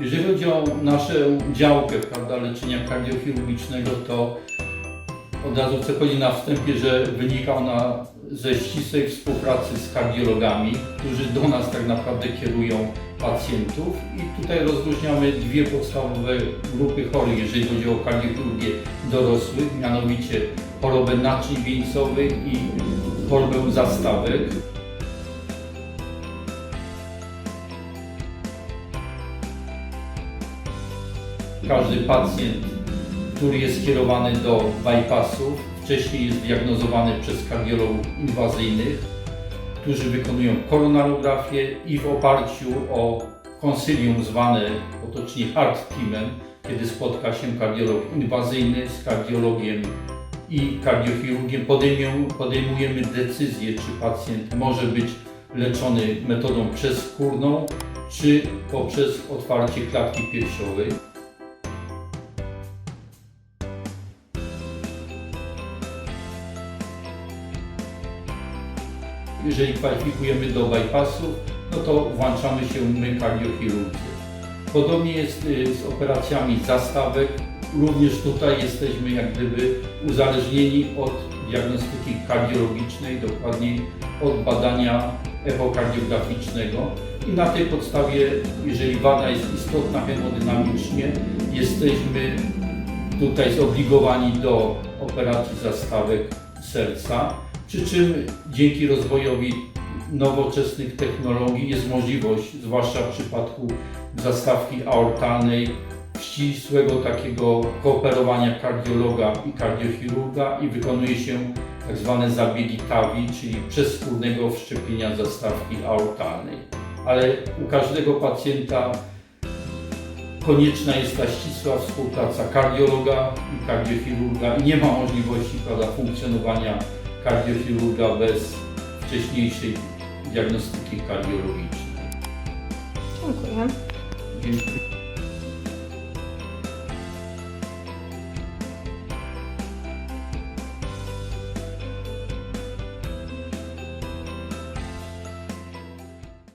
Jeżeli chodzi o naszą działkę prawda, leczenia kardiochirurgicznego, to od razu chcę powiedzieć na wstępie, że wynika ona ze ścisłej współpracy z kardiologami, którzy do nas tak naprawdę kierują pacjentów i tutaj rozróżniamy dwie podstawowe grupy chorych, jeżeli chodzi o kardiochirurgię dorosłych, mianowicie chorobę naczyń wieńcowych i chorobę zastawek. Każdy pacjent, który jest skierowany do bypassów, wcześniej jest diagnozowany przez kardiologów inwazyjnych, którzy wykonują koronarografię i w oparciu o konsylium zwane potocznie hard teamem, kiedy spotka się kardiolog inwazyjny z kardiologiem i kardiochirurgiem, podejmujemy, decyzję, czy pacjent może być leczony metodą przeskórną, czy poprzez otwarcie klatki piersiowej. Jeżeli kwalifikujemy do bypassów, no to włączamy się my kardiochirurdzy. Podobnie jest y, z operacjami zastawek. Również tutaj jesteśmy jak gdyby uzależnieni od diagnostyki kardiologicznej, dokładniej od badania echokardiograficznego. I na tej podstawie, jeżeli wada jest istotna hemodynamicznie, jesteśmy tutaj zobligowani do operacji zastawek serca. Przy czym dzięki rozwojowi nowoczesnych technologii jest możliwość, zwłaszcza w przypadku zastawki aortalnej, ścisłego takiego kooperowania kardiologa i kardiochirurga i wykonuje się tak zwane zabiegi TAVI, czyli przeskórnego wszczepienia zastawki aortalnej. Ale u każdego pacjenta konieczna jest ta ścisła współpraca kardiologa i kardiochirurga i nie ma możliwości prawda, funkcjonowania kardiochirurga bez wcześniejszej diagnostyki kardiologicznej. Dziękuję. Dziękuję.